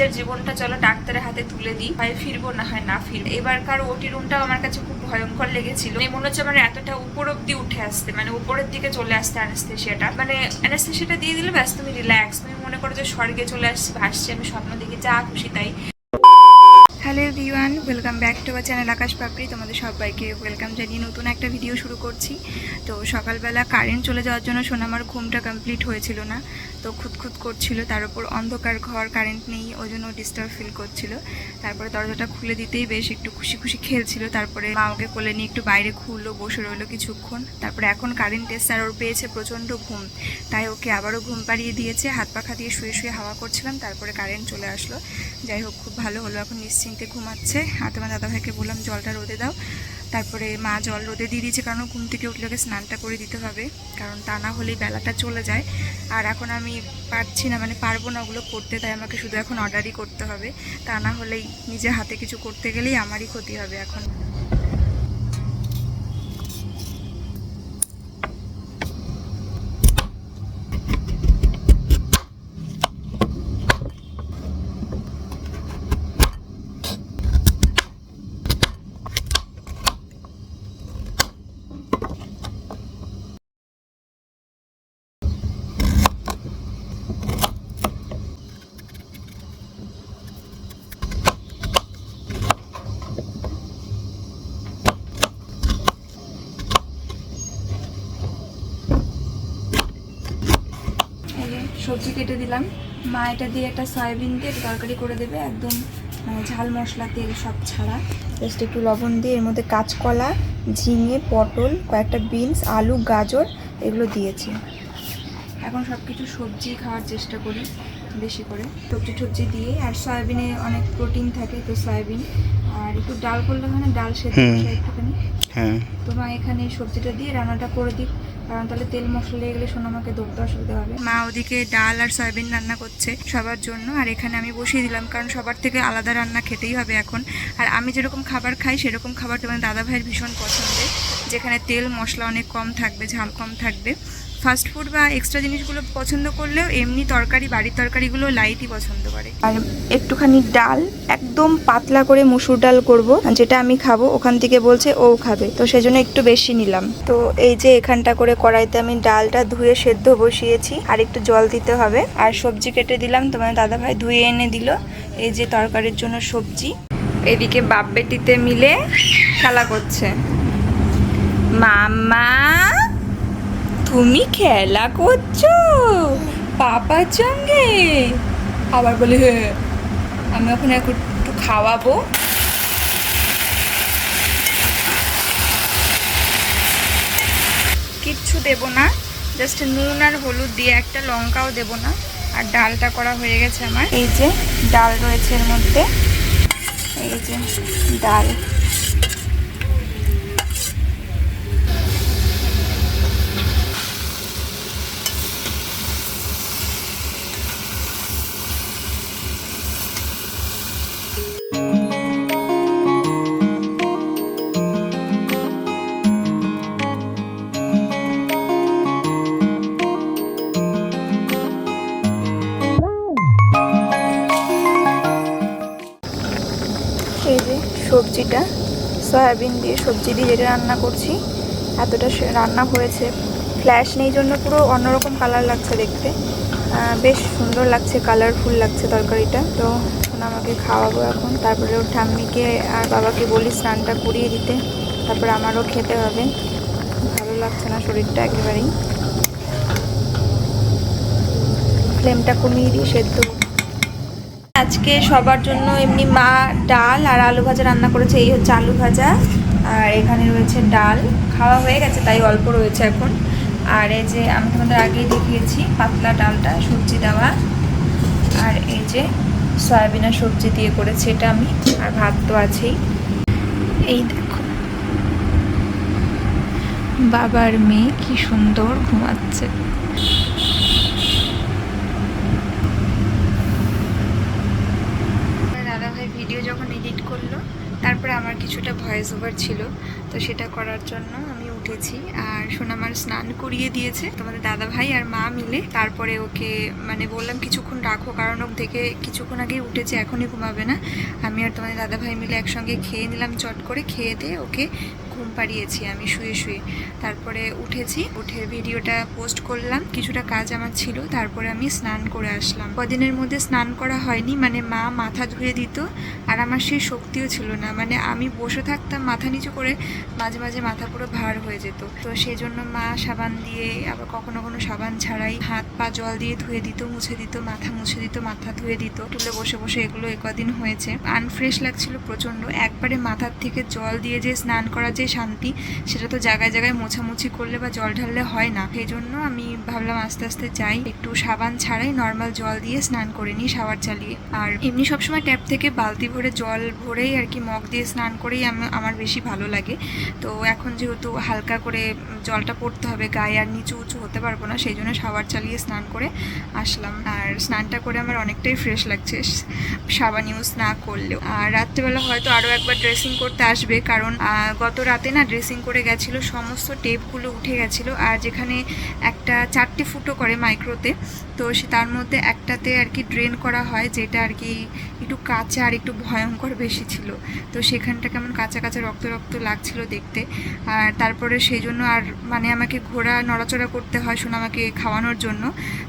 নিজের জীবনটা চলো ডাক্তারের হাতে তুলে দিই। হয় ফিরবো না হয় না ফিরবো। এবারকার ওটি রুমটাও আমার কাছে খুব ভয়ঙ্কর লেগেছিল। মানে মনে হচ্ছে মানে এতটা উপর অব্দি উঠে আসতে মানে উপরের দিকে চলে আসতে অ্যানাস্থেশিয়াটা মানে অ্যানাস্থেশিয়াটা দিয়ে দিলে ব্যাস তুমি রিল্যাক্স তুমি মনে করো যে স্বর্গে চলে আসছি, ভাসছি, আমি স্বপ্ন দেখি, যা খুশি তাই। Hello everyone, welcome back to our channel Akash Papri. তোমাদের সবাইকে ওয়েলকাম জানিয়ে নতুন একটা ভিডিও শুরু করছি। তো সকালবেলা কারেন্ট চলে যাওয়ার জন্য সোনামার ঘুমটা কমপ্লিট হয়েছিল না। তো খুঁতখুত করছিল, তার উপর অন্ধকার ঘর কারেন্ট নেই, ওই জন্য ডিস্টার্ব ফিল করছিল। তারপরে দরজাটা খুলে দিতেই বেশ একটু খুশি খুশি খেলছিল। তারপরে মা ওকে কোলে নিয়ে একটু বাইরে খুললো, বসে রইল কিছুক্ষণ। তারপরে এখন কারেন্ট এসছে আর ওর পেয়েছে প্রচণ্ড ঘুম। তাই ওকে আবারও ঘুম পাড়িয়ে দিয়েছে। হাত পাখা দিয়ে শুয়ে শুয়ে হাওয়া করছিলাম, তারপরে কারেন্ট চলে আসলো। যাই হোক, খুব ভালো হলো। এখন নিশ্চিন্তে ঘুমাচ্ছে আর তোমার দাদাভাইকে বললাম, জলটা রোদে দাও। তারপরে মা জল রোদে দিয়ে দিয়েছে, কারণ ঘুম থেকে উঠলে ওকে স্নানটা করে দিতে হবে, কারণ তা না হলেই বেলাটা চলে যায়। আর এখন আমি পারছি না মানে পারব না ওগুলো করতে, তাই আমাকে শুধু এখন অর্ডারই করতে হবে। তা না হলেই নিজে হাতে কিছু করতে গেলেই আমারই ক্ষতি হবে এখন এই যে সবজি কেটে দিলাম। মা এটা দিয়ে একটা সয়াবিন দিয়ে একটু তরকারি করে দেবে একদম মানে ঝাল মশলা তেল সব ছাড়া। জাস্ট একটু লবণ দিয়ে এর মধ্যে কাঁচকলা ঝিঙে পটল কয়েকটা বিনস আলু গাজর এগুলো দিয়েছি। এখন সব কিছু সবজি খাওয়ার চেষ্টা করি বেশি করে। সবজি টবজি দিয়ে আর সয়াবিনে অনেক প্রোটিন থাকে তো সয়াবিন। আর একটু ডাল করলে হয় না ডাল সেদ্ধ একটুখানি। হ্যাঁ। তো মা এখানে সবজিটা দিয়ে রান্নাটা করে দিই কারণ তাহলে তেল মশলা লেগে গেলে শোনো, আমাকে দৌড়তে অসুবিধা হবে। মা ওদিকে ডাল আর সয়াবিন রান্না করছে সবার জন্য, আর এখানে আমি বসিয়ে দিলাম, কারণ সবার থেকে আলাদা রান্না খেতেই হবে এখন। আর আমি যেরকম খাবার খাই, সেরকম খাবার তোমার দাদা ভাইয়ের ভীষণ পছন্দের, যেখানে তেল মশলা অনেক কম থাকবে, ঝাল কম থাকবে। ফাস্ট ফুড বা এক্সট্রা জিনিসগুলো পছন্দ করলেও এমনি তরকারি, বাড়ির তরকারিগুলো লাইটই পছন্দ করে। আর একটুখানি ডাল, একদম পাতলা করে মুসুর ডাল করব, যেটা আমি খাব, ওখান থেকে বলছে ও খাবে, তো সেজন্য একটু বেশি নিলাম। তো এই যে এখানটা করে কড়াইতে আমি ডালটা ধুয়ে সেদ্ধ বসিয়েছি, আর একটু জল দিতে হবে। আর সবজি কেটে দিলাম, তোমার দাদা ভাই ধুয়ে এনে দিল, এই যে তরকারির জন্য সবজি। এদিকে বাপ বেটিতে মিলে খেলা করছে। মামা তুমি খেলা করছ? পাপার সঙ্গে? আবার বলি, হে, আমি ওখানে একটু খাওয়াবো। কিচ্ছু দেব না। জাস্ট নুন আর হলুদ দিয়ে একটা লঙ্কাও দেব না। আর ডালটা করা হয়ে গেছে আমার। এই যে, ডাল রয়েছে এর মধ্যে। এই যে, ডাল। সয়াবিন দিয়ে সবজি দিয়ে যেটা রান্না করছি, এতটা রান্না হয়েছে। ফ্ল্যাশ নেই জন্য পুরো অন্যরকম কালার লাগছে দেখতে। বেশ সুন্দর লাগছে কালারফুল লাগছে তরকারিটা। তো আমাকে খাওয়াবো এখন। তারপরে ওর ঠাম্মিকে আর বাবাকে বলি স্নানটা করিয়ে দিতে। তারপরে আমারও খেতে হবে। ভালো লাগছে না শরীরটা একেবারেই। ফ্লেমটা কমিয়ে দিয়ে সেদ্ধ আজকে সবার জন্য এমনি মা ডাল আর আলু ভাজা রান্না করেছে, এই হচ্ছে আলু ভাজা। আর এখানে রয়েছে ডাল। খাওয়া হয়ে গেছে, তাই অল্প রয়েছে এখন। আর এই যে আমি তোমাদের আগেই দেখিয়েছি পাতলা ডালটা, সবজি দেওয়া। আর এই যে সয়াবিনের সবজি দিয়ে করেছি এটা আমি, আর ভাত তো আছেই। এই দেখো। বাবার মেয়ে কি সুন্দর ঘুমাচ্ছে দাদাভাই ভিডিও যখন এডিট করল তারপরে আমার কিছুটা ভয়েস ওভার ছিল, তো সেটা করার জন্য আমি উঠেছি। আর সোনামার স্নান করিয়ে দিয়েছে তোমাদের দাদা ভাই আর মা মিলে। তারপরে ওকে মানে বললাম, কিছুক্ষণ রাখো, কারণ ও থেকে কিছুক্ষণ আগে উঠেছে, এখনই ঘুমাবে না। আমি আর তোমাদের দাদা ভাই মিলে একসঙ্গে খেয়ে নিলাম, চট করে খেয়ে দিয়ে ওকে পাড়িয়েছি, আমি শুয়ে শুয়ে। তারপরে উঠেছি, উঠে ভিডিওটা পোস্ট করলাম। কিছুটা কাজ আমার ছিল, তারপরে আমি স্নান করে আসলাম। কদিনের মধ্যে স্নান করা হয়নি মানে মা মাথা ধুয়ে দিত, আর আমার সেই শক্তিও ছিল না। মানে আমি বসে থাকতাম মাথা নিচু করে, মাঝে মাঝে মাথা পুরো ভার হয়ে যেত। তো সেই জন্য মা সাবান দিয়ে, আবার কখনো কখনো সাবান ছাড়াই হাত পা জল দিয়ে ধুয়ে দিত, মুছে দিত, মাথা মুছে দিত, মাথা ধুয়ে দিত। টুলে বসে বসে এগুলো কদিন হয়েছে। আনফ্রেশ লাগছিল প্রচণ্ড একবারে মাথার থেকে জল দিয়ে যে স্নান করা যে শান্তি। সেটা তো জায়গায় জায়গায় মোছামুছি করলে বা জল ঢাললে হয় না। সেই জন্য আমি ভাবলাম আস্তে আস্তে যাই। একটু সাবান ছাড়াই নর্মাল জল দিয়ে স্নান করে নিই শাওয়ার চালিয়ে। আর এমনি সবসময় ট্যাপ থেকে বালতি ভরে জল ভরেই আর কি মগ দিয়ে স্নান করেই আমি- আমার বেশি ভালো লাগে। তো এখন যেহেতু হালকা করে জলটা পড়তে হবে, গায়ে আর নিচু উঁচু হতে পারব না, সেই জন্য শাওয়ার চালিয়ে স্নান করে আসলাম। আর স্নানটা করে আমার অনেকটাই ফ্রেশ লাগছে। সাবান ইউজ না করলেও। আর রাত্রেবেলা হয়তো আরও একবার ড্রেসিং করতে আসবে। কারণ গত রাতে না ড্রেসিং করে গেছিল, সমস্ত টেপগুলো উঠে গেছিল আর যেখানে একটা চারটে ফুটো করে মাইক্রোতে তো সে তার মধ্যে একটাতে আর কি ড্রেন করা হয় যেটা আর কি একটু কাঁচা আর একটু ভয়ঙ্কর বেশি ছিল। তো সেখানটা কেমন কাঁচা কাঁচা রক্ত রক্ত লাগছিল দেখতে। আর তারপরে সেই জন্য আর মানে আমাকে ঘোরা নড়াচড়া করতে হয় শোনা আমাকে খাওয়ানোর জন্য।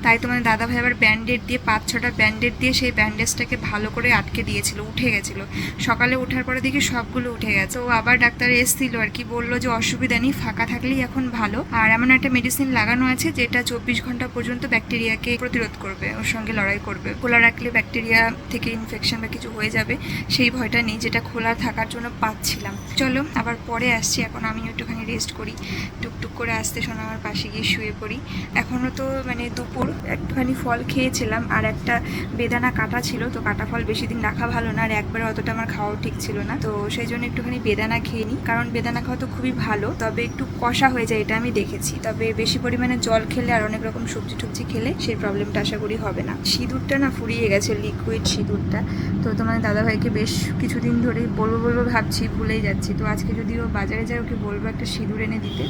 তাই তো মানে দাদাভাই আবার ব্যান্ডেড দিয়ে পাঁচ ছটা ব্যান্ডেড দিয়ে সেই ব্যান্ডেজটাকে ভালো করে আটকে দিয়েছিল, উঠে গেছিল। সকালে ওঠার পরে দেখি সবগুলো উঠে গেছে। ও আবার ডাক্তার এসছিল আর কি বলল যে অসুবিধা নেই, ফাঁকা থাকলেই এখন ভালো। আর এমন একটা মেডিসিন লাগানো আছে যেটা চব্বিশ ঘণ্টা পর্যন্ত ব্যাকটেরিয়াকে প্রতিরোধ করবে, ওর সঙ্গে লড়াই করবে। খোলা রাখলে ব্যাকটেরিয়া থেকে ইনফেকশন বা কিছু হয়ে যাবে, সেই ভয়টা নেই, যেটা খোলা থাকার জন্য পাচ্ছিলাম। চলো, আবার পরে আসছি, এখন আমি একটুখানি রেস্ট করি। টুকটুক করে আসতে শোনা আমার পাশে গিয়ে শুয়ে পড়ি। এখনও তো মানে দুপুর, একটুখানি ফল খেয়েছিলাম, আর একটা বেদানা কাটা ছিল, তো কাটা ফল বেশি দিন রাখা ভালো না, আর একবারে অতটা আমার খাওয়াও ঠিক ছিল না। তো সেই জন্য একটুখানি বেদানা খেয়ে নিই, কারণ বেদানা খাওয়া তো খুবই ভালো, তবে একটু কষা হয়ে যায় এটা আমি দেখেছি। তবে বেশি পরিমাণে জল খেলে আর অনেক রকম সবজি টুবজি খেলে সেই প্রবলেমটা আশা করি হবে না। সিঁদুরটা না ফুরিয়ে গেছে লিকুইড সিঁদুরটা। তো তোমার দাদাভাইকে বেশ কিছুদিন ধরেই বলব বলব ভাবছি, ভুলেই যাচ্ছি। তো আজকে যদি ও বাজারে যায় ওকে বলব একটা সিঁদুর এনে দিতে।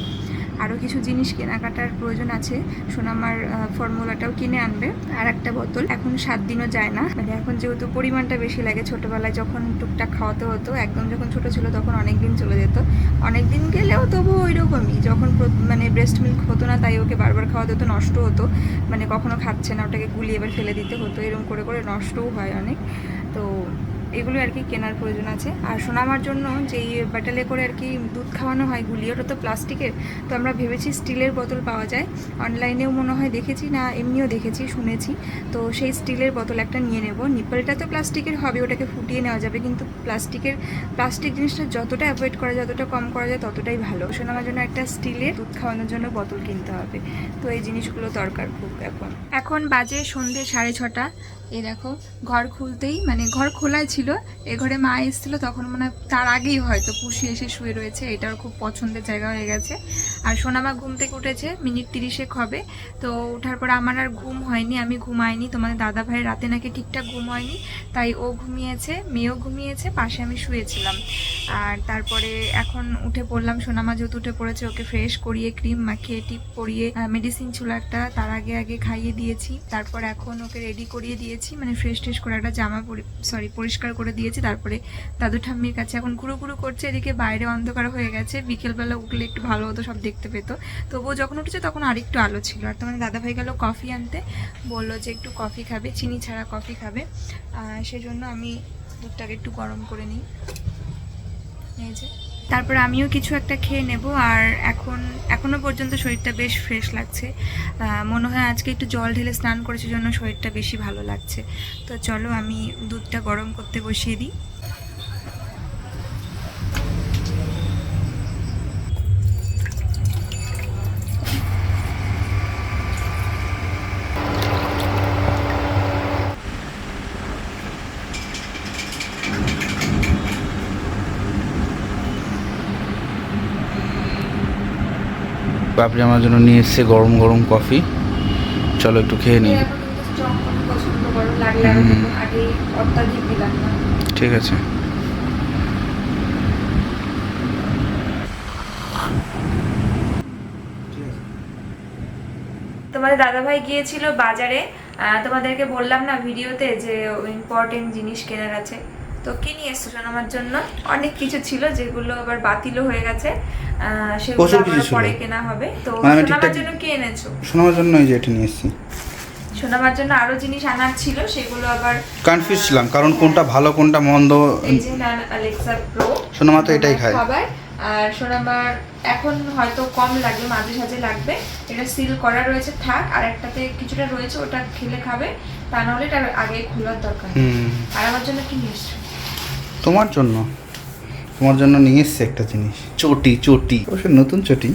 আরও কিছু জিনিস কেনাকাটার প্রয়োজন আছে। সোনামার ফর্মুলাটাও কিনে আনবে। আর একটা বোতল। এখন সাত দিনও যায় না। মানে এখন যেহেতু পরিমাণটা বেশি লাগে, ছোটোবেলায় যখন টুকটাক খাওয়াতে হতো, একদম যখন ছোট ছিল তখন অনেক দিন চলে যেত। অনেক দিন গেলেও তবু ওই রকমই যখন মানে ব্রেস্ট মিল্ক হতো না, তাই ওকে বারবার খাওয়াতে হতো, নষ্ট হতো। মানে কখনো খাচ্ছে না, ওটাকে গুলিয়ে এবার ফেলে দিতে হতো। এরকম করে করে নষ্টও হয় অনেক। তো এগুলো আর কি কেনার প্রয়োজন আছে। আর সোনামার জন্য যেই ব্যাটালে করে আর কি দুধ খাওয়ানো হয় গুলি ওটা তো প্লাস্টিকের, তো আমরা ভেবেছি স্টিলের বোতল পাওয়া যায়। অনলাইনেও মনে হয় দেখেছি না, এমনিও দেখেছি, শুনেছি। তো সেই স্টিলের বোতল একটা নিয়ে নেব। নিপলটা তো প্লাস্টিকের হবে, ওটাকে ফুটিয়ে নেওয়া যাবে, কিন্তু প্লাস্টিকের, প্লাস্টিক জিনিসটা যতটা অ্যাভয়েড করা যায়, যতটা কম করা যায়, ততটাই ভালো। সোনামার জন্য একটা স্টিলের দুধ খাওয়ানোর জন্য বোতল কিনতে হবে। তো এই জিনিসগুলো দরকার খুব এখন। এখন বাজে সন্ধে সাড়ে ছটা। এই দেখো, ঘর খুলতেই মানে ঘর খোলাই ছিল, এ ঘরে মা এসেছিল, তখন মানে তার আগেই হয়তো পুষি এসে শুয়ে রয়েছে এটার খুব পছন্দের জায়গা হয়ে গেছে। আর সোনামা ঘুম থেকে উঠেছে, মিনিট তিরিশেক হবে, তো ওঠার পর আমার আর ঘুম হয়নি, আমি ঘুমাইনি, তোমাদের দাদা ভাইয়ের রাতে নাকি ঠিকঠাক ঘুম হয়নি, তাই ও ঘুমিয়েছে, মেয়েও ঘুমিয়েছে, পাশে আমি শুয়েছিলাম। আর তারপরে এখন উঠে পড়লাম, সোনামা যেহেতু উঠে পড়েছে, ওকে ফ্রেশ করিয়ে ক্রিম মাখিয়ে টিপ পরিয়ে মেডিসিন ছিল একটা তার আগে আগে খাইয়ে দিয়েছি, তারপর এখন ওকে রেডি করিয়ে দিয়েছি। মানে ফ্রেশ ট্রেশ করে একটা জামা সরি পরিষ্কার করে দিয়েছি। তারপরে দাদু ঠাম্মির কাছে এখন ঘুরু ঘুরু করছে, এদিকে বাইরে অন্ধকার হয়ে গেছে। বিকেলবেলা উঠলে একটু ভালো হতো, সব দেখতে পেতো। তবুও যখন উঠেছে তখন আরেকটু আলো ছিল। আর তোমার দাদাভাই গেল কফি আনতে, বলল যে একটু কফি খাবে, চিনি ছাড়া কফি খাবে। সেজন্য আমি দুধটাকে একটু গরম করে নিই। এই যে। তারপর আমিও কিছু একটা খেয়ে নেব আর এখন, এখনও পর্যন্ত শরীরটা বেশ ফ্রেশ লাগছে। মনে হয় আজকে একটু জল ঢেলে স্নান করেছে, জন্য শরীরটা বেশি ভালো লাগছে। তো চলো আমি দুধটা গরম করতে বসিয়ে দিই। পাপড়ি আমার জন্য নিয়ে এসছে গরম গরম কফি। চলো একটু খেয়ে নিই। ঠিক আছে। তোমাদের দাদাভাই গিয়েছিল বাজারে তোমাদেরকে বললাম না ভিডিওতে যে ইম্পর্টেন্ট জিনিস কেনার আছে। তো কি নিয়ে এসছো আমার জন্য? অনেক কিছু ছিল যেগুলো আবার বাতিলও হয়ে গেছে। প্রচুর কিছু ছিল। কেনা হবে। তো মানে সোনামার জন্য কি এনেছো? শোনাবার জন্য এই যে এটা নিয়ে এসেছি। সোনামার জন্য আরও জিনিস আনার ছিল সেগুলো আবার কনফিউজ ছিলাম কারণ কোনটা ভালো কোনটা মন্দ এই যে অ্যালেক্সা প্রো সোনামা তো এটাই খায়। খাবার আর সোনামার এখন হয়তো কম লাগবে মাঝে সাঝে লাগবে। এটা সিল করা রয়েছে থাক আর একটাতে কিছুটা রয়েছে ওটা খেলে খাবে। তা নাহলে এটা আগে খোলার দরকার। আর আমার জন্য কি নিয়ে এসছো? তোমার জন্য। তোমার জন্য নিয়ে এসছে একটা জিনিস। চটি চটি। অবশ্য নতুন চটি।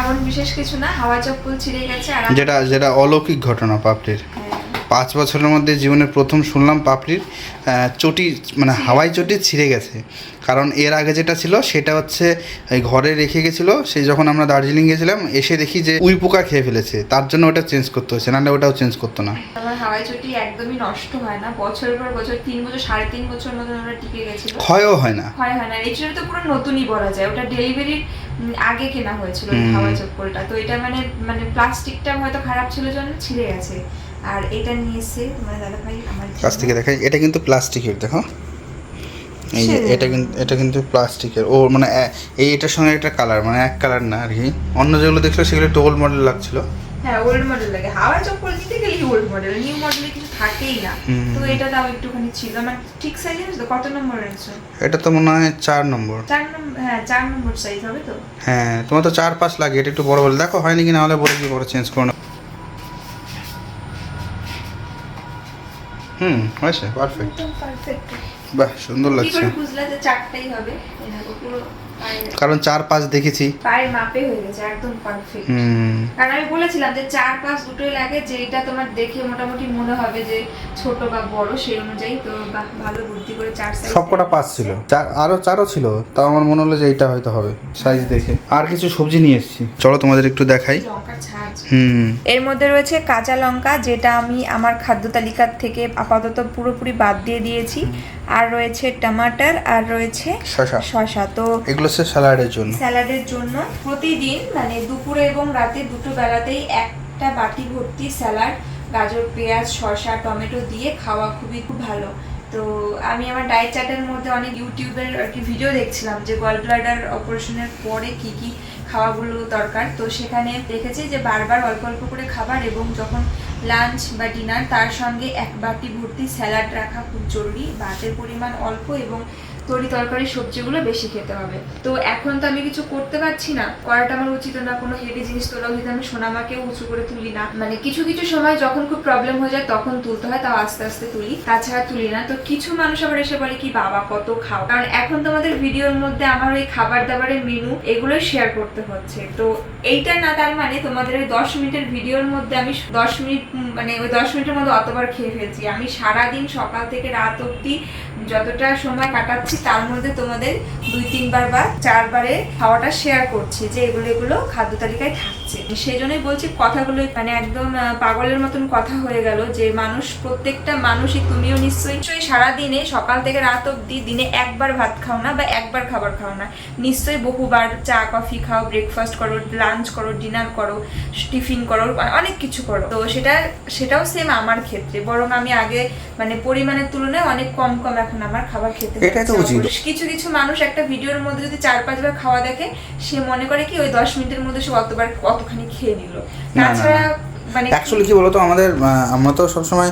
এমন বিশেষ কিছু না হাওয়া চপ্পল ছিঁড়ে গেছে আর যেটা যেটা অলৌকিক ঘটনা পাপড়ির। হ্যাঁ, পাঁচ বছরের মধ্যে জীবনে প্রথম শুনলাম পাপড়ির চটি মানে হাওয়াই চটি ছিঁড়ে গেছে। কারণ এর আগে যেটা ছিল সেটা হচ্ছে ঘরে রেখে গেছিল। সেই যখন আমরা দার্জিলিং গেছিলাম এসে দেখি যে উই পোকা খেয়ে ফেলেছে। তার জন্য ওটা চেঞ্জ করতে হয়েছে নাহলে ওটাও চেঞ্জ করতো না। আমার হাওয়াই চটি একদমই নষ্ট হয় না। বছরের পর বছর তিন বছর সাড়ে তিন বছর মতন ওরা টিকে গেছিল। ক্ষয়ও হয় না। হয় হয় না। এই তো পুরো নতুনই বলা যায়। ওটা ডেলিভারির আগে কেনা হয়েছিল ওই হাওয়াই চপ্পলটা। তো এটা মানে মানে প্লাস্টিকটা হয়তো খারাপ ছিল জন্য ছিঁড়ে গেছে। আর এটা নিয়ে তোমার দাদা ভাই আমার কাছ থেকে দেখাই। এটা কিন্তু প্লাস্টিকের দেখো। এই যে এটা কিন্তু এটা কিন্তু প্লাস্টিকের। ও মানে এই এটার সঙ্গে একটা কালার মানে এক কালার না আর কি। অন্য যেগুলো দেখল সেগুলো একটু ওল্ড মডেল লাগছিল। হ্যাঁ ওল্ড মডেল লাগে। হাওয়াই চপ্পল নিতে গেলে ওল্ড মডেল নিউ মডেলে কিছু থাকেই না। তো এটা একটুখানি ছিল। আমার ঠিক সাইজ আছে তো কত নম্বর এটা তো মনে হয় চার নম্বর। চার নম্বর হ্যাঁ চার নম্বর সাইজ হবে তো? হ্যাঁ তোমার তো চার পাঁচ লাগে এটা একটু বড় বলে। দেখো হয়নি কি না হলে বলে কি বড় চেঞ্জ করো না। হুম হয়েছে পারফেক্ট পারফেক্ট বাহ সুন্দর কি লাগছে। করে বুঝলে যে চারটাই হবে? পুরো কারণ চার পাঁচ দেখেছি। পায়ের মাপে হয়ে গেছে একদম পারফেক্ট কারণ আমি বলেছিলাম যে চার পাঁচ দুটোই লাগে যেটা তোমার দেখে মোটামুটি মনে হবে যে ছোট বা বড় সেই অনুযায়ী তো ভালো বুদ্ধি করে চার সাইজ সবকটা পাঁচ ছিল। চার আরও চারও ছিল তাও আমার মনে হলো যে এইটা হয়তো হবে সাইজ দেখে। আর কিছু সবজি নিয়ে এসেছি। চলো তোমাদের একটু দেখাই। হুম। এর মধ্যে রয়েছে কাঁচা লঙ্কা যেটা আমি আমার খাদ্য তালিকার থেকে আপাতত পুরোপুরি বাদ দিয়ে দিয়েছি। আর রয়েছে টমাটার আর রয়েছে শশা শশা তো এগুলো হচ্ছে স্যালাডের জন্য। স্যালাডের জন্য প্রতিদিন মানে দুপুরে এবং রাতে দুটো বেলাতেই একটা বাটি ভর্তি স্যালাড, গাজর, পেঁয়াজ, শসা, টমেটো দিয়ে খাওয়া খুবই খুব ভালো। তো আমি আমার ডায়েট চার্টের মধ্যে অনেক ইউটিউবের আর কি ভিডিও দেখছিলাম যে গল ব্লাডার অপারেশনের পরে কি কি খাওয়াগুলো দরকার। তো সেখানে দেখেছি যে বারবার অল্প অল্প করে খাবার এবং যখন লাঞ্চ বা ডিনার তার সঙ্গে এক বাটি ভর্তি স্যালাড রাখা খুব জরুরি। ভাতের পরিমাণ অল্প এবং তরি তরকারি, সবজিগুলো বেশি খেতে হবে। তো এখন তো আমি কিছু করতে পারছি না। করাটা আমার উচিত না, কোনো হেভি জিনিস তোলা উচিত আমি সোনামাকেও উঁচু করে তুলি না। মানে কিছু কিছু সময় যখন খুব প্রবলেম হয়ে যায়, তখন তুলতে হয়, তাও আস্তে আস্তে তুলি। তাছাড়া তুলি না। তো কিছু মানুষ আবার এসে বলে কি, বাবা, কত খাও। কারণ এখন তোমাদের ভিডিওর মধ্যে আমার ওই খাবার দাবারের মেনু এগুলো শেয়ার করতে হচ্ছে। তো এইটা না, তার মানে তোমাদের ওই দশ মিনিটের ভিডিওর মধ্যে আমি দশ মিনিট মানে ওই দশ মিনিটের মধ্যে অতবার খেয়ে ফেলছি। আমি সারাদিন সকাল থেকে রাত অব্দি যতটা সময় কাটাচ্ছি, তার মধ্যে তোমাদের দুই, তিনবার বা চারবারে খাওয়াটা শেয়ার করছি যে এগুলো এগুলো খাদ্য তালিকায় থাকছে সেই জন্যই বলছি কথাগুলো মানে একদম পাগলের মতন কথা হয়ে গেল যে মানুষ প্রত্যেকটা মানুষই তুমিও নিশ্চয়ই নিশ্চয়ই সারাদিনে সকাল থেকে রাত অবধি দিনে একবার ভাত খাও না বা একবার খাবার খাও না। নিশ্চয়ই বহুবার চা কফি খাও ব্রেকফাস্ট করো লাঞ্চ করো ডিনার করো টিফিন করো অনেক কিছু করো। তো সেটা সেটাও সেম আমার ক্ষেত্রে। বরং আমি আগে মানে পরিমাণের তুলনায় অনেক কম কম এখন আমার খাবার খেতে। কিছু কিছু মানুষ একটা ভিডিওর মধ্যে যদি চার পাঁচবার খাওয়া দেখে সে মনে করে কি ওই দশ মিনিটের মধ্যে সে অতবার অতখানি খেয়ে নিল। তাছাড়া মানে অ্যাকচুয়ালি কি বলতো আমাদের আমরা তো সবসময়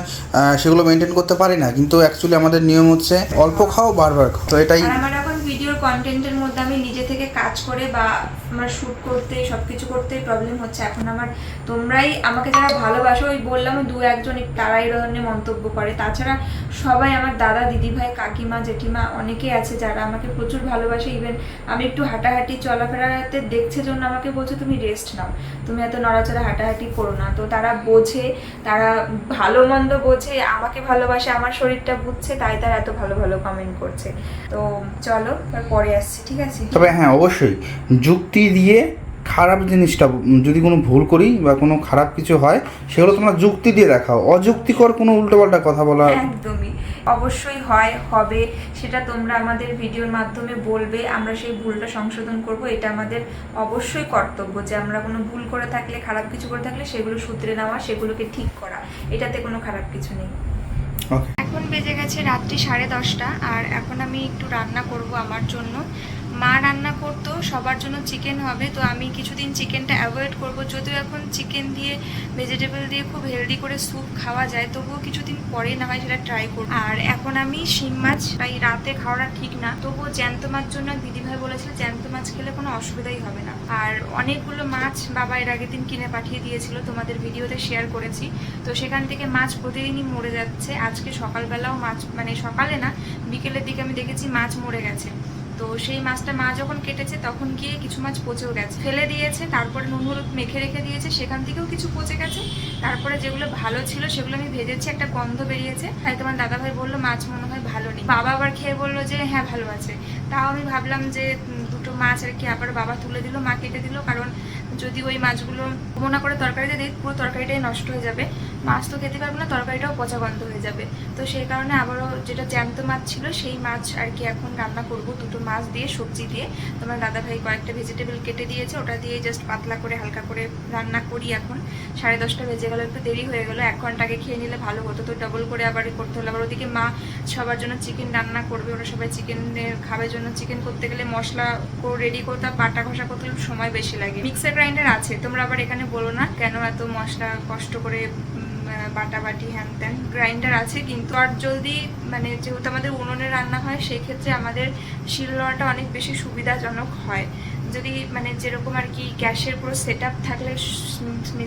সেগুলো মেনটেন করতে পারি না কিন্তু অ্যাকচুয়ালি আমাদের নিয়ম হচ্ছে অল্প খাও বারবার খাও। তো এটাই আমার এখন ভিডিওর কন্টেন্টের মধ্যে আমি নিজে থেকে কাজ করে বা আমার শুট করতে সবকিছু করতে প্রবলেম হচ্ছে। এখন আমার তোমরাই আমাকে যারা ভালোবাসো, ওই বললাম দু একজন, তারাই ধরনের মন্তব্য করে। তাছাড়া সবাই আমার দাদা দিদি ভাই কাকিমা, জেঠিমা অনেকেই আছে যারা আমাকে প্রচুর ভালোবাসে। ইভেন আমি একটু হাঁটাহাঁটি, চলাফেরাতে দেখছে জন্য আমাকে বলছে, তুমি রেস্ট নাও। তুমি এত নড়াচড়া, হাঁটাহাঁটি করো না। তো তারা বোঝে, তারা ভালো মন্দ বোঝে, আমাকে ভালোবাসে, আমার শরীরটা বুঝছে, তাই তারা এত ভালো ভালো কমেন্ট করছে। তো চলো পরে আসছি, ঠিক আছে? তবে হ্যাঁ অবশ্যই। যুক্তি দিয়ে খারাপ জিনিসটা যদি কোনো ভুল করি বা কোনো খারাপ কিছু হয় সেগুলো তোমরা যুক্তি দিয়ে দেখাও। অযুক্তিকর কোনো উল্টোপাল্টা কথা বলা একদমই। অবশ্যই হয় হবে। সেটা তোমরা আমাদের ভিডিওর মাধ্যমে বলবে। আমরা সেই ভুলটা সংশোধন করব। এটা আমাদের অবশ্যই কর্তব্য যে আমরা কোনো ভুল করে থাকলে খারাপ কিছু করে থাকলে সেগুলো শুধরে নেওয়া সেগুলোকে ঠিক করা। এটাতে কোনো খারাপ কিছু নেই। এখন বেজে গেছে রাত্রি সাড়ে দশটা আর এখন আমি একটু রান্না করব আমার জন্য। মা রান্না করতো, সবার জন্য চিকেন হবে। তো আমি কিছুদিন চিকেনটা অ্যাভয়েড করব। যদিও এখন চিকেন দিয়ে ভেজিটেবল দিয়ে খুব হেলদি করে স্যুপ খাওয়া যায়, তবুও কিছুদিন পরে না হয় সেটা ট্রাই করব। আর এখন আমি শিং মাছ, তাই রাতে খাওয়াটা ঠিক না। তবুও জ্যান্ত মাছ জন্য দিদিভাই বলেছিল, জ্যান্ত মাছ খেলে কোনো অসুবিধাই হবে না। আর অনেকগুলো মাছ বাবা এর আগের দিন কিনে পাঠিয়ে দিয়েছিল, তোমাদের ভিডিওতে শেয়ার করেছি। তো সেখান থেকে মাছ প্রতিদিনই মরে যাচ্ছে। আজকে সকালবেলাও মাছ মানে সকালে না, বিকেলের দিকে আমি দেখেছি মাছ মরে গেছে। তো সেই মাছটা মা যখন কেটেছে, তখন গিয়ে কিছু মাছ পচেও গেছে। ফেলে দিয়েছে, তারপরে নুন হলুদ মেখে রেখে দিয়েছে, সেখান থেকেও কিছু পচে গেছে। তারপরে যেগুলো ভালো ছিল, সেগুলো আমি ভেজেছি, একটা গন্ধ বেরিয়েছে। তাই তোমার দাদাভাই বলল, মাছ মনে হয় ভালো নেই। বাবা আবার খেয়ে বলল যে হ্যাঁ ভালো আছে। তাও আমি ভাবলাম যে দুটো মাছ আর কি আবার বাবা তুলে দিল, মা কেটে দিল। কারণ যদি ওই মাছগুলো মনে করে তরকারিতে দিই, পুরো তরকারিটাই নষ্ট হয়ে যাবে। মাছ তো খেতে পারব না, তরকারিটাও পচা গন্ধ হয়ে যাবে। তো সেই কারণে আবারও যেটা জ্যান্ত মাছ ছিল, সেই মাছ আর কি এখন রান্না করব। দুটো মাছ দিয়ে, সবজি দিয়ে। তোমার দাদাভাই কয়েকটা ভেজিটেবল কেটে দিয়েছে, ওটা দিয়ে জাস্ট পাতলা করে হালকা করে রান্না করি এখন। সাড়ে দশটা বেজে গেল, একটু দেরি হয়ে গেলো, এক ঘণ্টা আগে খেয়ে নিলে ভালো হতো। তো ডবল করে আবার করতে হলো। আবার ওদিকে মা সবার জন্য চিকেন রান্না করবে, ওরা সবাই চিকেনের খাবার জন্য চিকেন করতে গেলে মশলা রেডি করতে বাটা ঘষা করতে সময় বেশি লাগে। মিক্সার গ্রাইন্ডার আছে। তোমরা আবার এখানে বলো না কেন এত মশলা কষ্ট করে উম, আহ, বাটা বাটি হ্যান ত্যান গ্রাইন্ডার আছে। কিন্তু আর জলদি মানে যেহেতু আমাদের উনুনে রান্না হয় সেই ক্ষেত্রে আমাদের শিলনোড়াটা অনেক বেশি সুবিধাজনক হয়। যদি মানে যেরকম আর কি গ্যাসের পুরো সেট থাকলে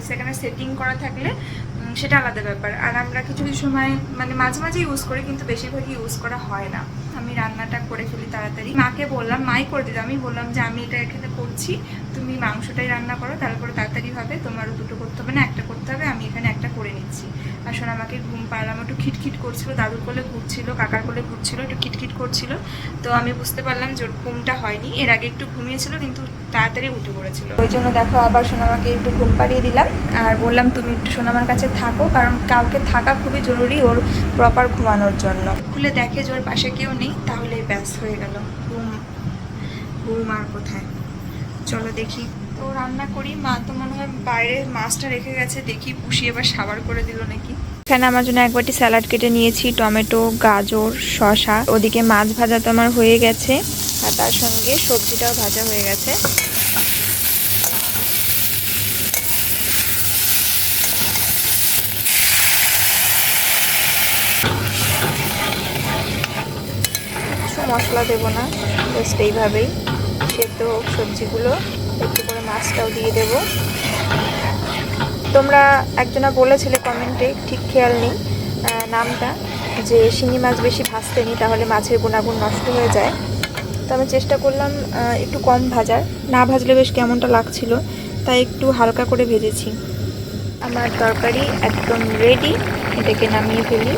সেখানে সেটিং করা থাকলে সেটা আলাদা ব্যাপার। আর আমরা কিছু কিছু সময় মানে মাঝে মাঝে ইউজ করি কিন্তু বেশিরভাগই ইউজ করা হয় না। রান্নাটা করে ফেলি তাড়াতাড়ি। মাকে বললাম, মাই করে দিত। আমি বললাম যে, আমি এটা এখানে করছি, তুমি মাংসটাই রান্না করো, তারপরে তাড়াতাড়ি হবে, তোমারও দুটো করতে হবে না, একটা করতে হবে, আমি এখানে একটা করে নিচ্ছি। আসলে আমাকে ঘুম পারলাম একটু খিটখিট করছিল, দাদুর কোলে ঘুরছিল, কাকার কোলে ঘুরছিল, একটু খিটখিট করছিল। তো আমি বুঝতে পারলাম যে ঘুমটা হয়নি। এর আগে একটু ঘুমিয়েছিল, কিন্তু তাড়াতাড়ি উঠে পড়েছিল। ওই জন্য দেখো, আবার সোনামাকে একটু ঘুম পাড়িয়ে দিলাম। আর বললাম, তুমি একটু সোনামার কাছে থাকো, কারণ কাউকে থাকা খুবই জরুরি ওর প্রপার ঘুমানোর জন্য। খুলে দেখে যে ওর পাশে কেউ নেই তাহলে ব্যাস হয়ে গেল। ঘুম ঘুম আর কোথায়? চলো দেখি। রান্না করি। মা তো মনে হয় বাইরে মাছটা রেখে গেছে, দেখি পুষিয়ে এবার সাবার করে দিল নাকি। এখানে আমার জন্য একবারটি স্যালাড কেটে নিয়েছি, টমেটো, গাজর, শসা। ওদিকে মাছ ভাজা তো আমার হয়ে গেছে, আর তার সঙ্গে সবজিটাও ভাজা হয়ে গেছে। মশলা দেবো না জাস্ট এইভাবেই সেদ্ধ হোক সবজিগুলো। একটু করে মাছটাও দিয়ে দেব। তোমরা একজনা বলেছিলে কমেন্টে, ঠিক খেয়াল নেই নামটা, যে শিঙি মাছ বেশি ভাজতে নি তাহলে মাছের গুণাগুণ নষ্ট হয়ে যায়। তো আমি চেষ্টা করলাম একটু কম ভাজার। না ভাজলে বেশ কেমনটা লাগছিল, তাই একটু হালকা করে ভেজেছি। আমার তরকারি একদম রেডি এটাকে নামিয়ে ফেলি।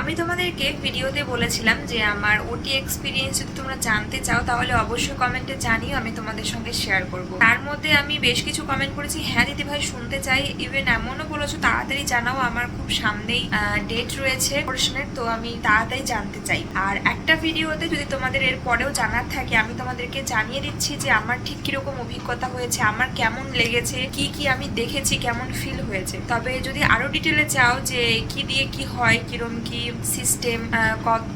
আমি তোমাদেরকে ভিডিওতে বলেছিলাম যে আমার ওটি এক্সপিরিয়েন্স যদি তোমরা জানতে চাও, তাহলে অবশ্যই কমেন্টে জানিও, আমি তোমাদের সঙ্গে শেয়ার করব। তার মধ্যে আমি বেশ কিছু কমেন্ট করেছি। হ্যাঁ দিদি ভাই শুনতে চাই। ইভেন এমনও বলেছ, তাড়াতাড়ি জানাও, আমার খুব সামনেই ডেট রয়েছে অপারেশনের তো আমি তাড়াতাড়ি জানতে চাই। আর একটা ভিডিওতে যদি তোমাদের এর পরেও জানার থাকে, আমি তোমাদেরকে জানিয়ে দিচ্ছি যে আমার ঠিক কীরকম অভিজ্ঞতা হয়েছে, আমার কেমন লেগেছে, কি কি আমি দেখেছি, কেমন ফিল হয়েছে। তবে যদি আরও ডিটেলে চাও যে কি দিয়ে কি হয়, কিরম কি সিস্টেম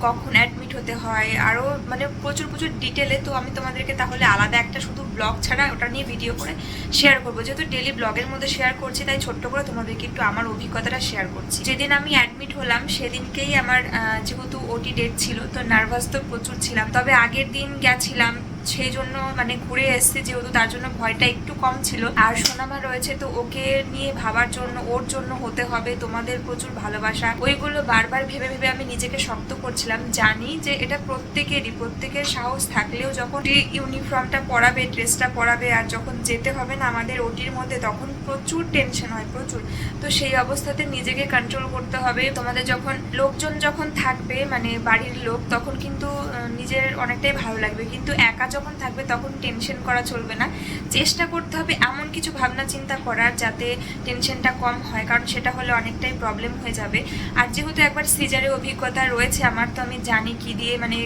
কখন অ্যাডমিট হতে হয় আরও মানে প্রচুর প্রচুর ডিটেলে তো আমি তোমাদেরকে তাহলে আলাদা একটা শুধু ব্লগ ছাড়া ওটা নিয়ে ভিডিও করে শেয়ার করব। যেহেতু ডেলি ব্লগের মধ্যে শেয়ার করছি, তাই ছোট্ট করে তোমাদেরকে একটু আমার অভিজ্ঞতাটা শেয়ার করছি। যেদিন আমি অ্যাডমিট হলাম, সেদিনকেই আমার যেহেতু ওটি ডেট ছিল, তো নার্ভাস তো প্রচুর ছিলাম। তবে আগের দিন গেছিলাম সেই জন্য মানে ঘুরে এসেছি, যেহেতু তার জন্য ভয়টা একটু কম ছিল। আর সোনামা রয়েছে, তো ওকে নিয়ে ভাবার জন্য, ওর জন্য হতে হবে, তোমাদের প্রচুর ভালোবাসা। ওইগুলো বারবার ভেবে ভেবে আমি নিজেকে শক্ত করছিলাম। জানি যে এটা প্রত্যেকেরই, প্রত্যেকের সাহস থাকলেও যখন ইউনিফর্মটা পরাবে ড্রেসটা পরাবে, আর যখন যেতে হবে না আমাদের ওটির মধ্যে, তখন প্রচুর টেনশন হয়, প্রচুর। তো সেই অবস্থাতে নিজেকে কন্ট্রোল করতে হবে। তোমাদের যখন, লোকজন যখন থাকবে মানে বাড়ির লোক, তখন কিন্তু নিজের অনেকটাই ভালো লাগবে। কিন্তু একা যখন থাকবে তখন টেনশন করা চলবে না। চেষ্টা করতে হবে এমন কিছু ভাবনা চিন্তা করার যাতে টেনশনটা কম হয়, কারণ সেটা হলে অনেকটাই প্রবলেম হয়ে যাবে। আর যেহেতু একবার সিজারের অভিজ্ঞতা রয়েছে, আমার তো আমি জানি কি দিয়ে মানে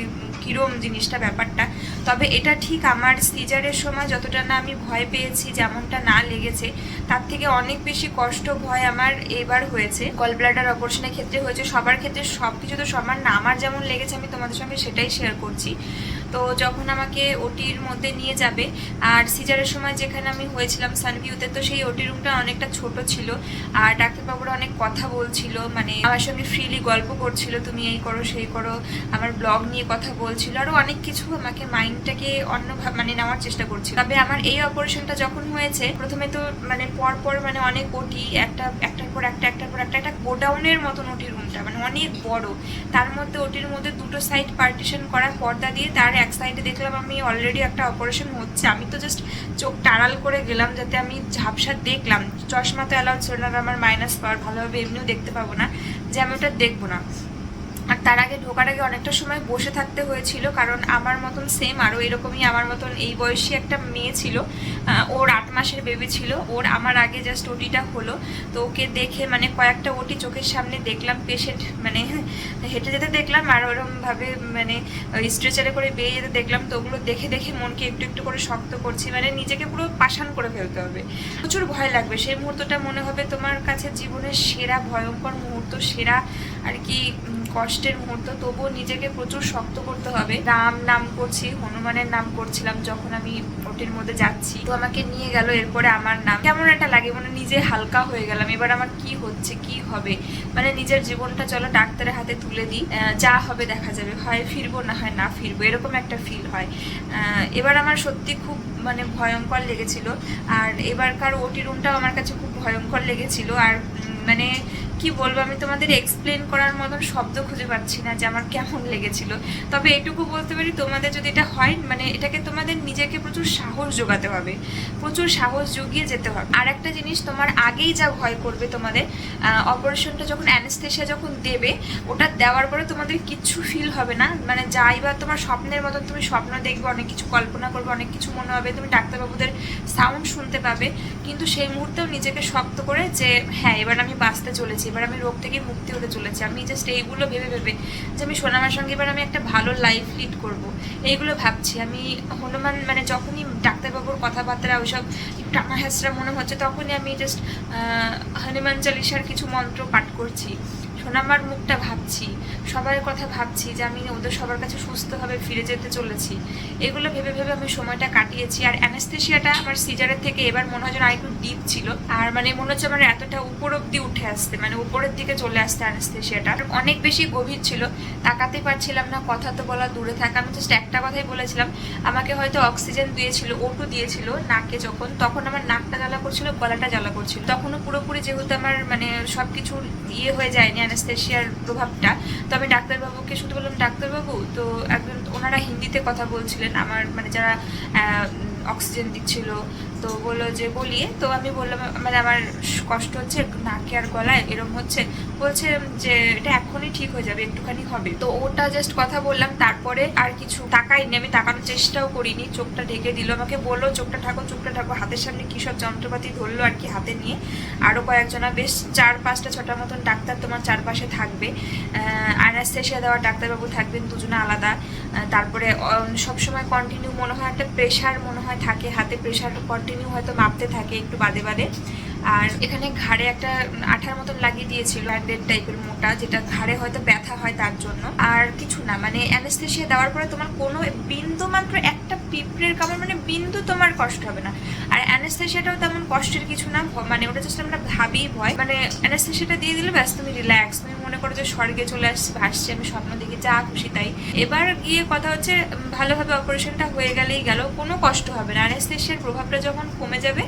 কীরম জিনিসটা ব্যাপারটা। তবে এটা ঠিক আমার সিজারের সময় যতটা না আমি ভয় পেয়েছি, যেমনটা না লেগেছে, তার থেকে অনেক বেশি কষ্ট, ভয় আমার এবার হয়েছে। গল ব্লাডার অপারেশনের ক্ষেত্রে হয়েছে, সবার ক্ষেত্রে সব কিছু তো সমান না। আমার যেমন লেগেছে, আমি তোমাদের সঙ্গে সেটাই শেয়ার করছি। তো যখন আমাকে ওটির মধ্যে নিয়ে যাবে, আর সিজারের সময় যেখানে আমি হয়েছিলাম সানভিউতে তো সেই ওটি রুমটা অনেকটা ছোট ছিল। আর ডাক্তারবাবুরা অনেক কথা বলছিল মানে আমার সঙ্গে ফ্রিলি গল্প করছিল, তুমি এই করো, সেই করো। আমার ব্লগ নিয়ে কথা বলছিল আরও অনেক কিছু আমাকে মাইন্ডটাকে অন্য মানে নেওয়ার চেষ্টা করছিল। তবে আমার এই অপারেশনটা যখন হয়েছে, প্রথমে তো মানে পর পর মানে অনেক ওটি একটা একটার পর একটা একটার পর একটা একটা গোডাউনের মতন ওটির রুমটা মানে অনেক বড়। তার মধ্যে ওটির মধ্যে দুটো সাইড পার্টিশন করা পর্দা দিয়ে তার এক সাইডে দেখলাম আমি অলরেডি একটা অপারেশন হচ্ছে। আমি তো জাস্ট চোখ টাড়াল করে গেলাম যাতে আমি ঝাপসা দেখলাম। চশমা তো অ্যালাউড ছিল না আমার মাইনাস পাওয়ার ভালোভাবে এমনিও দেখতে পাবো না যে আমি ওটা দেখব না। আর তার আগে ঢোকার আগে অনেকটা সময় বসে থাকতে হয়েছিল, কারণ আমার মতন সেম আরও এরকমই আমার মতন এই বয়সী একটা মেয়ে ছিল। ওর আট মাসের বেবি ছিল, ওর আমার আগে জাস্ট ওটিটা হলো। তো ওকে দেখে মানে কয়েকটা ওটি চোখের সামনে দেখলাম, পেশেন্ট মানে হেঁটে যেতে দেখলাম আর ওরমভাবে মানে স্ট্রেচারে করে বেরিয়ে যেতে দেখলাম। তো ওগুলো দেখে দেখে মনকে একটু একটু করে শক্ত করছি মানে নিজেকে পুরো পাষাণ করে ফেলতে হবে। প্রচুর ভয় লাগবে, সেই মুহূর্তটা মনে হবে তোমার কাছে জীবনের সেরা ভয়ঙ্কর মুহূর্ত, সেরা আর কি কষ্টের মুহূর্ত, তবুও নিজেকে প্রচুর শক্ত করতে হবে। রাম নাম করছি, হনুমানের নাম করছিলাম যখন আমি ওটির মধ্যে যাচ্ছি। তো আমাকে নিয়ে গেল এরপরে আমার নাম। কেমন একটা লাগে মানে নিজে হালকা হয়ে গেলাম। এবার আমার কি হচ্ছে, কি হবে? মানে নিজের জীবনটা চলো ডাক্তারের হাতে তুলে দিই। যা হবে দেখা যাবে। হয় ফিরবো, না হয় না ফিরবো, এরকম একটা ফিল হয়। এবার আমার সত্যি খুব মানে ভয়ঙ্কর লেগেছিল। আর এবারকার ওটি রুমটাও আমার কাছে খুব ভয়ঙ্কর লেগেছিল। আর মানে কি বলব, আমি তোমাদের এক্সপ্লেন করার মতন শব্দ খুঁজে পাচ্ছি না যে আমার কেমন লেগেছিল। তবে এটুকু বলতে পারি, তোমাদের যদি এটা হয় মানে এটাকে তোমাদের নিজেকে প্রচুর সাহস যোগাতে হবে। প্রচুর সাহস জুগিয়ে যেতে হবে। আর একটা জিনিস, তোমার আগেই যা ভয় করবে তোমাদের অপারেশনটা যখন অ্যানেস্থেশিয়া যখন দেবে, ওটা দেওয়ার পরে তোমাদের কিচ্ছু ফিল হবে না। মানে যাই বা তোমার স্বপ্নের মতন তুমি স্বপ্ন দেখবে, অনেক কিছু কল্পনা করবে, অনেক কিছু মনে হবে, তুমি ডাক্তারবাবুদের সাউন্ড শুনতে পাবে। কিন্তু সেই মুহূর্তেও নিজেকে শক্ত করে যে হ্যাঁ এবার আমি বাঁচতে চলেছি। এবার আমি রোগ থেকে মুক্তি হতে চলেছি। আমি জাস্ট এইগুলো ভেবে ভেবে যে আমি সোনামার সঙ্গে এবার আমি একটা ভালো লাইফ লিড করব। এইগুলো ভাবছি। আমি হনুমান মানে যখনই ডাক্তারবাবুর কথাবার্তা ওইসব টানা হ্যাসরা মনে হচ্ছে, তখনই আমি জাস্ট হনুমান চালিসার কিছু মন্ত্র পাঠ করছি। সোনামার মুখটা ভাবছি, সবার কথা ভাবছি যে আমি ওদের সবার কাছে সুস্থভাবে ফিরে যেতে চলেছি। এগুলো ভেবে ভেবে আমি সময়টা কাটিয়েছি আর অ্যানেস্থেশিয়াটা আমার সিজারের থেকে এবার মনে হয় যেন আরেকটু ডিপ ছিল। আর মানে মনে হচ্ছে আমার এতটা উপর অব্দি উঠে আসতে মানে উপরের দিকে চলে আসতে অ্যানেস্থেশিয়াটা। অনেক বেশি গভীর ছিল, তাকাতে পারছিলাম না, কথা তো বলা দূরে থাকা। আমি জাস্ট একটা কথাই বলেছিলাম, আমাকে হয়তো অক্সিজেন দিয়েছিল ওটু দিয়েছিল নাকে যখন, তখন আমার নাকটা জ্বালা করছিল, গলাটা জ্বালা করছিল। তখনও পুরোপুরি যেহেতু আমার মানে সব কিছু ইয়ে হয়ে যায়নি অ্যানাস্থেশিয়ার প্রভাবটা তো আমি ডাক্তারবাবুকে শুধু বললাম ডাক্তারবাবু, তো একজন ওনারা হিন্দিতে কথা বলছিলেন, আমার মানে যারা অক্সিজেন দিচ্ছিল তো বলল যে, বলিয়ে? তো আমি বললাম মানে আমার কষ্ট হচ্ছে, নাকে আর গলায় এরম হচ্ছে। বলছে যে, এটা এখনই ঠিক হয়ে যাবে, একটুখানি হবে। তো ওটা জাস্ট কথা বললাম, তারপরে আর কিছু তাকাইনি, আমি তাকানোর চেষ্টাও করিনি, চোখটা ঢেকে দিল, আমাকে বলল, চোখটা ঠাকো চোখটা ঠাকো হাতের সামনে কী সব যন্ত্রপাতি ধরলো আর কি হাতে নিয়ে। আরও কয়েকজনা, বেশ চার পাঁচটা, ছটা মতন ডাক্তার তোমার চারপাশে থাকবে। অ্যানাস্থেশিয়া দেওয়ার ডাক্তারবাবু থাকবেন, দুজনে আলাদা। তারপরে সব সময় কন্টিনিউ মনে হয় একটা প্রেশার মনে হয় থাকে, হাতে প্রেশার কন্টিনিউ হয়তো মাপতে থাকে একটু বাদে বাদে। আর এখানে ঘাড়ে একটা আঠার মতন লাগিয়ে দিয়েছিল ব্যান্ডেড টাইপের মোটা, যেটা ঘাড়ে হয়তো ব্যথা হয় তার জন্য। আর কিছু না মানে অ্যানেস্থেশিয়া দেওয়ার পরে তোমার কোনো বিন্দু মাত্র একটা পিঁপড়ের কামড় মানে বিন্দু তোমার কষ্ট হবে না। আর অ্যানেস্থেশিয়াটাও তেমন কষ্টের কিছু না মানে ওটা জাস্ট আমরা ভাবি ভয়। মানে অ্যানেস্থেশিয়াটা দিয়ে দিলে ব্যাস তুমি রিল্যাক্স তুমি মনে করো যে স্বর্গে চলে আসছি ভাসছি আমি স্বপ্ন দেখি, যা খুশি তাই। এবার গিয়ে কথা হচ্ছে ভালোভাবে অপারেশনটা হয়ে গেলেই গেল, কোনো কষ্ট হবে না। অ্যানেস্থেশিয়ার প্রভাবটা যখন কমে যাবে,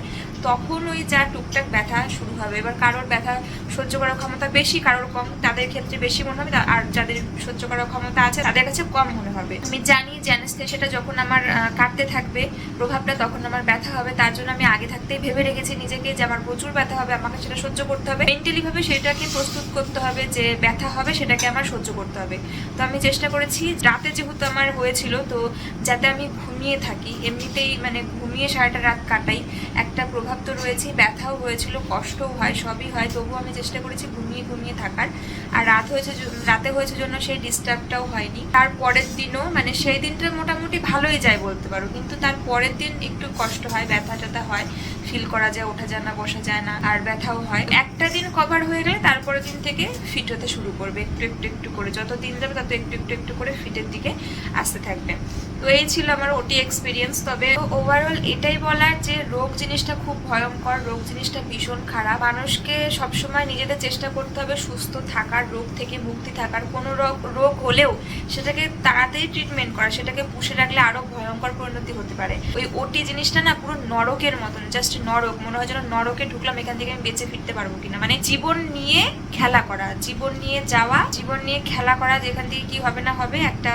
তখন ওই যা টুকটাক ব্যথা শুরু হবে। এবার কারোর ব্যথা সহ্য করার ক্ষমতা বেশি, কারোর কম, তাদের ক্ষেত্রে বেশি মনে হবে আর যাদের সহ্য করার ক্ষমতা আছে, তাদের কাছে কম মনে হবে। আমি জানি যে সেটা যখন আমার কাটতে থাকবে, প্রভাবটা তখন আমার ব্যথা হবে, তার জন্য আমি আগে থাকতেই ভেবে রেখেছি নিজেকে যে আমার প্রচুর ব্যথা হবে, আমাকে সেটা সহ্য করতে হবে। মেন্টালি ভাবে সেটাকে প্রস্তুত করতে হবে যে ব্যথা হবে সেটাকে আমার সহ্য করতে হবে। তো আমি চেষ্টা করেছি, রাতে যেহেতু আমার হয়েছিল, তো যাতে আমি ঘুমিয়ে থাকি, এমনিতেই মানে ঘুমিয়ে সারাটা রাত কাটাই। একটা প্রভাব তো রয়েছে, ব্যথাও হয়েছিল, কষ্টও হয়, সবই হয়, তবুও আমি চেষ্টা করেছি ঘুমিয়ে ঘুমিয়ে থাকার। আর রাত হয়েছে রাতে হয়েছে জন্য সেই ডিস্টার্বটাও হয়নি। তার পরের দিনও মানে সেই দিনটা মোটামুটি ভালোই যায় বলতে পারো, কিন্তু তার পরের দিন একটু কষ্ট হয়, ব্যথা ট্যাথা হয় ফিল করা যায়, ওঠা যায় না, বসা যায় না, আর ব্যথাও হয়। একটা দিন কভার হয়ে গেলে, তারপরের দিন থেকে ফিট হতে শুরু করবে, একটু একটু একটু করে। যত দিন যাবে, তত একটু একটু একটু করে ফিটের দিকে আসতে থাকবে। তো এই ছিল আমার ওটি এক্সপিরিয়েন্স তবে ওভারঅল এটাই বলার যে, রোগ জিনিসটা খুব ভয়ঙ্কর, রোগ জিনিসটা ভীষণ খারাপ। মানুষকে সবসময় নিজেদের চেষ্টা করতে হবে সুস্থ থাকার, রোগ থেকে মুক্তি থাকার। কোনো রোগ রোগ হলেও সেটাকে তাড়াতাড়ি ট্রিটমেন্ট করা, সেটাকে পুষে রাখলে আরও ভয়ঙ্কর পরিণতি হতে পারে। ওই ওটি জিনিসটা না পুরো নরকের মতন জাস্ট নরক। মনে হয় যেন নরকে ঢুকলাম, এখান থেকে আমি বেঁচে ফিরতে পারব কিনা। মানে জীবন নিয়ে খেলা করা, জীবন নিয়ে যাওয়া, জীবন নিয়ে খেলা করা, যেখান থেকে কি হবে না হবে একটা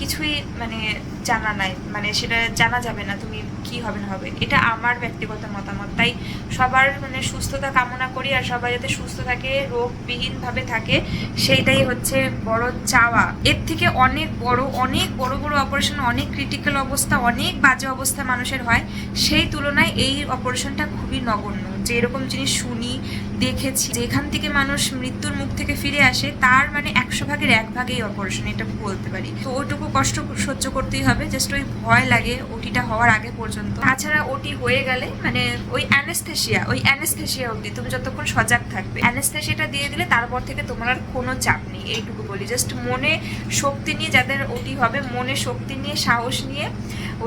কিছুই মানে জানা নাই। মানে সেটা জানা যাবে না তুমি কি হবে না হবে। এটা আমার ব্যক্তিগত মতামত। তাই সবার মানে সুস্থতা কামনা করি আর সবাই যাতে সুস্থ থাকে রোগবিহীন ভাবে থাকে, সেইটাই হচ্ছে বড় চাওয়া। এর থেকে অনেক বড় অনেক বড় বড় অপারেশন অনেক ক্রিটিক্যাল অবস্থা, অনেক বাজে অবস্থা মানুষের হয়, সেই তুলনায় এই অপারেশনটা খুবই নগণ্য। যে এরকম জিনিস শুনি, দেখেছি, যেখান থেকে মানুষ মৃত্যুর মুখ থেকে ফিরে আসে, তার মানে একশো ভাগের এক ভাগেই অপারেশন এটা বলতে পারি। তো ওইটুকু কষ্ট সহ্য করতেই হবে জাস্ট ওই ভয় লাগে ওটিটা হওয়ার আগে পর্যন্ত। তাছাড়া ওটি হয়ে গেলে মানে ওই অ্যানেস্থেশিয়া ওই অ্যানেস্থেশিয়া অবধি তুমি যতক্ষণ সজাগ থাকবে অ্যানেস্থেশিয়াটা দিয়ে দিলে তারপর থেকে তোমার আর কোনো চাপ নেই, এইটুকু বলি। জাস্ট মনে শক্তি নিয়ে যাদের ওটি হবে, মনে শক্তি নিয়ে, সাহস নিয়ে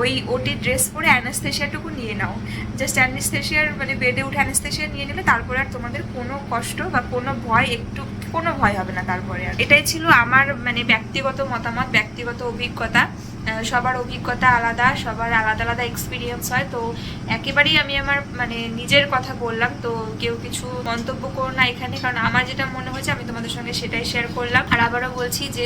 ওই ওটি ড্রেস পরে অ্যানেস্থেশিয়াটুকু নিয়ে নাও। জাস্ট অ্যানেস্থেশিয়ার মানে বেডে উঠে অ্যানেস্থেশিয়া নিয়ে নিলে তারপরে আর তোমাদের কোনো কষ্ট বা কোনো ভয় একটু, কোনো ভয় হবে না তারপরে আর। এটাই ছিল আমার মানে ব্যক্তিগত মতামত, ব্যক্তিগত অভিজ্ঞতা। সবার অভিজ্ঞতা আলাদা, সবার আলাদা আলাদা এক্সপিরিয়েন্স হয়। তো একেবারেই আমি আমার মানে নিজের কথা বললাম। তো কেউ কিছু মন্তব্য করো না এখানে, কারণ আমার যেটা মনে হয়েছে আমি তোমাদের সঙ্গে সেটাই শেয়ার করলাম। আর আবারও বলছি যে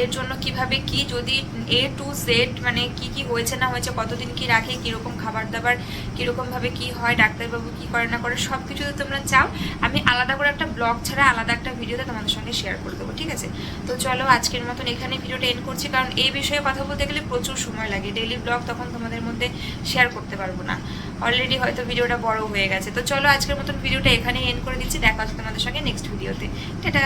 এর জন্য কীভাবে কি, যদি এ টু জেড মানে কি কি হয়েছে না হয়েছে, কতদিন কি রাখে, কীরকম খাবার দাবার কীরকম ভাবে কি হয়, ডাক্তারবাবু কি করে না করে সব কিছু যদি তোমরা চাও। আমি আলাদা করে একটা ব্লগ ছাড়া আলাদা একটা ভিডিওতে তোমাদের সঙ্গে শেয়ার করে দেবো, ঠিক আছে? তো চলো আজকের মতন এখানে ভিডিওটা এন্ড করছি, কারণ এই বিষয়ে কথা বলতে গেলে প্রচুর সময় লাগে। ডেইলি ব্লগ তখন তোমাদের মধ্যে শেয়ার করতে পারব না। অলরেডি হয়তো ভিডিওটা বড় হয়ে গেছে। তো চলো আজকের মতন ভিডিওটা এখানে এন্ড করে দিচ্ছি। দেখা হচ্ছে তোমাদের সঙ্গে নেক্সট ভিডিওতে টাটা!